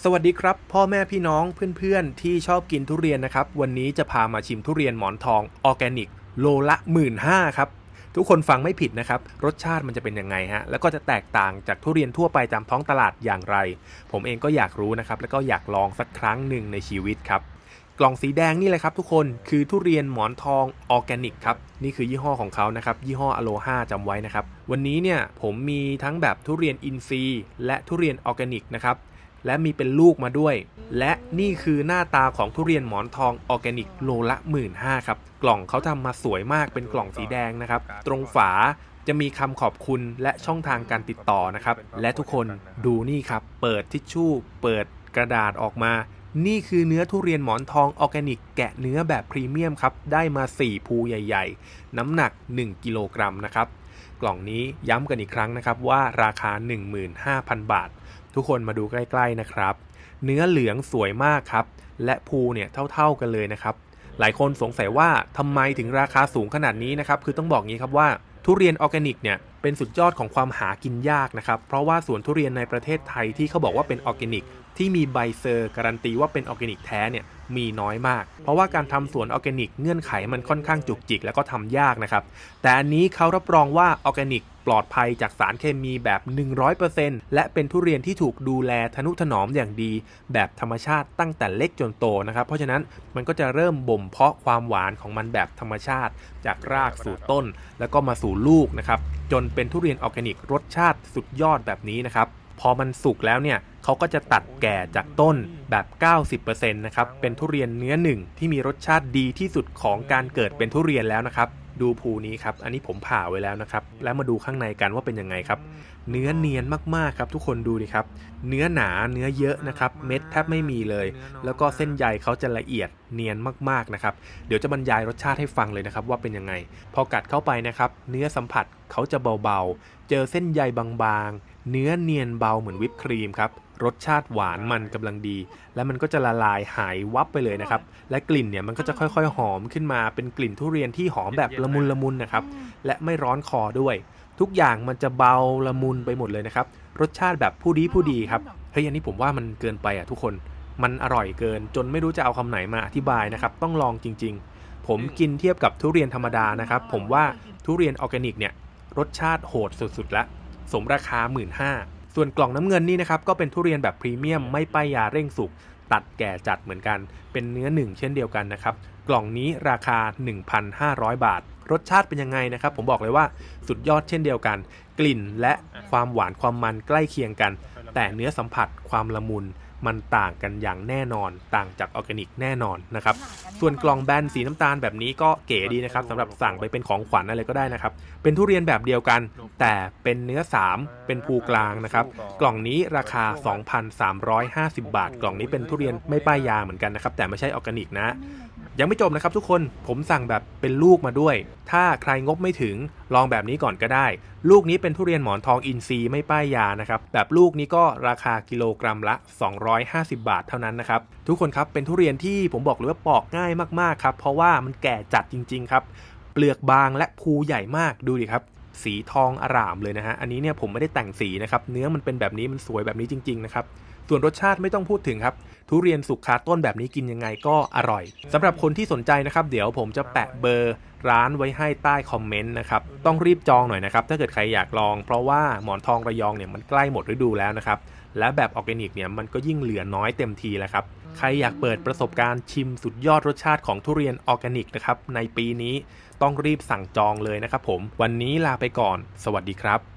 สวัสดีครับ พ่อแม่พี่น้องเพื่อนๆ ที่ชอบกินทุเรียนนะครับ วันนี้จะพามาชิมทุเรียนหมอนทองออร์แกนิก โลละหมื่นห้าครับ ทุกคนฟังไม่ผิดนะครับ รสชาติมันจะเป็นยังไงฮะ แล้วก็จะแตกต่างจากทุเรียนทั่วไปตามท้องตลาดอย่างไร ผมเองก็อยากรู้นะครับ แล้วก็อยากลองสักครั้งหนึ่งในชีวิตครับ กล่องสีแดงนี่แหละครับ ทุกคนคือทุเรียนหมอนทองออร์แกนิกครับนี่คือยี่ห้อของเขานะครับ ยี่ห้ออโลฮาจำไว้นะครับ วันนี้เนี่ยผมมีทั้งแบบทุเรียนอินทรีย์และทุเรียนออร์แกนิกนะครับ และมีเป็นลูกมาด้วย และนี่คือหน้าตาของทุเรียนหมอนทองออร์แกนิกโลละหมื่นห้าครับ กล่องเขาทำมาสวยมากเป็นกล่องสีแดงนะครับ ตรงฝาจะมีคำขอบคุณและช่องทางการติดต่อนะครับ และทุกคนดูนี่ครับ เปิดทิชชู่ เปิดกระดาษออกมา นี่คือเนื้อทุเรียนหมอนทองออร์แกนิก แกะเนื้อแบบพรีเมียมครับ ได้มา 4 ภูใหญ่ ๆ น้ำหนัก 1 กิโลกรัมนะครับ กล่องนี้ย้ำกันอีกครั้งนะครับว่าราคา 15,000 บาท ทุกคนมาดูใกล้ๆนะครับ เนื้อเหลืองสวยมากครับ และภูเนี่ยเท่าๆกันเลยนะครับ หลายคนสงสัยว่าทำไมถึงราคาสูงขนาดนี้นะครับ คือต้องบอกงี้ครับว่าทุเรียนออร์แกนิกเนี่ยเป็นสุดยอดของความหากินยากนะครับ เพราะว่าสวนทุเรียนในประเทศไทยที่เขาบอกว่าเป็นออร์แกนิกที่มีใบเซอร์การันตีว่าเป็นออร์แกนิกแท้เนี่ย มีน้อยมาก เพราะว่าการทำสวนออร์แกนิกเงื่อนไขมันค่อนข้างจุกจิกแล้วก็ทำยากนะครับ แต่อันนี้เขารับรองว่าออร์แกนิกปลอดภัยจากสารเคมีแบบ 100%และเป็นทุเรียนที่ถูกดูแลทนุถนอมอย่างดี แบบธรรมชาติตั้งแต่เล็กจนโตนะครับ เพราะฉะนั้นมันก็จะเริ่มบ่มเพาะความหวานของมันแบบธรรมชาติ จากรากสู่ต้น แล้วก็มาสู่ลูกนะครับ จนเป็นทุเรียนออร์แกนิกรสชาติสุดยอดแบบนี้นะครับ พอมันสุกแล้วเนี่ยเขาก็จะตัดแก่จากต้นแบบ 90%นะครับ เป็นทุเรียนเนื้อหนึ่งที่มีรสชาติดีที่สุดของการเกิดเป็นทุเรียนแล้วนะครับ ดูภูนี้ครับ อันนี้ผมผ่าไว้แล้วนะครับ แล้วมาดูข้างในกันว่าเป็นยังไงครับ เนื้อเนียนมากๆครับ ทุกคนดูดิครับ เนื้อหนาเนื้อเยอะนะครับ เม็ดแทบไม่มีเลย แล้วก็เส้นใยเขาจะละเอียดเนียนมากๆนะครับ เดี๋ยวจะบรรยายรสชาติให้ฟังเลยนะครับ ว่าเป็นยังไง พอกัดเข้าไปนะครับ เนื้อสัมผัสเขาจะเบาๆ เจอเส้นใยบางๆ เนื้อเนียนเบาเหมือนวิปครีมครับรสชาติหวานมันกำลังดี แล้วมันก็จะละลายหายวับไปเลยนะครับ และกลิ่นเนี่ยมันก็จะค่อยๆ หอมขึ้นมาเป็นกลิ่นทุเรียนที่หอมแบบละมุนละมุนนะครับ และไม่ร้อนคอด้วย ทุกอย่างมันจะเบาละมุนไปหมดเลยนะครับ รสชาติแบบผู้ดีผู้ดีครับเฮ้ยอันนี้ผมว่ามันเกินไปอะทุกคนมันอร่อยเกิน จนไม่รู้จะเอาคำไหนมาอธิบายนะครับ ต้องลองจริง ๆ ผมกินเทียบกับทุเรียนธรรมดานะครับ ผมว่าทุเรียนออร์แกนิกเนี่ยรสชาติโหดสุดๆแล้ว สมราคา 1 5ื่นส่วนกล่องน้ำเงินนี่นะครับก็เป็นทุเรียนแบบพรีเมียมไม่ป้ายยาเร่งสุกตัดแก่จัดเหมือนกัน เป็นเนื้อหนึ่งเช่นเดียวกันนะครับ กล่องนี้ราคา 1,500 บาท รสชาติเป็นยังไงนะครับ ผมบอกเลยว่าสุดยอดเช่นเดียวกัน กลิ่นและความหวานความมันใกล้เคียงกัน แต่เนื้อสัมผัสความละมุน มันต่างกันอย่างแน่นอน ต่างจากออร์แกนิกแน่นอนนะครับ ส่วนกล่องแบนสีน้ำตาลแบบนี้ก็เก๋ดีนะครับสำหรับสั่งไปเป็นของขวัญอะไรก็ได้นะครับ เป็นทุเรียนแบบเดียวกัน แต่เป็นเนื้อ 3 เป็นภูกลางนะครับ กล่องนี้ราคา 2,350 บาท กล่องนี้เป็นทุเรียนไม่ป้ายยาเหมือนกันนะครับ แต่ไม่ใช่ออร์แกนิกนะ ยังไม่จบนะครับทุกคนผมสั่งแบบเป็นลูกมาด้วย ถ้าใครงบไม่ถึงลองแบบนี้ก่อนก็ได้ ลูกนี้เป็นทุเรียนหมอนทองอินทรีย์ไม่ป้ายยานะครับแบบลูกนี้ก็ราคากิโลกรัมละ 250 บาทเท่านั้นนะครับทุกคนครับเป็นทุเรียนที่ผมบอกเลยว่าปอกง่ายมากๆครับเพราะว่ามันแก่จัดจริง ๆ ครับเปลือกบางและภูใหญ่มากดูดิครับสีทองอร่ามเลยนะฮะอันนี้เนี่ยผมไม่ได้แต่งสีนะครับเนื้อมันเป็นแบบนี้มันสวยแบบนี้จริง ๆ นะครับ ส่วนรสชาติไม่ต้องพูดถึงครับ ทุเรียนสุกคาต้นแบบนี้กินยังไงก็อร่อยสำหรับคนที่สนใจนะครับ เดี๋ยวผมจะแปะเบอร์ร้านไว้ให้ใต้คอมเมนต์นะครับ ต้องรีบจองหน่อยนะครับ ถ้าเกิดใครอยากลอง เพราะว่าหมอนทองระยองเนี่ยมันใกล้หมดฤดูแล้วนะครับ และแบบออร์แกนิกเนี่ยมันก็ยิ่งเหลือน้อยเต็มทีแล้วครับ ใครอยากเปิดประสบการณ์ชิมสุดยอดรสชาติของทุเรียนออร์แกนิกนะครับในปีนี้ต้องรีบสั่งจองเลยนะครับผม วันนี้ลาไปก่อน สวัสดีครับ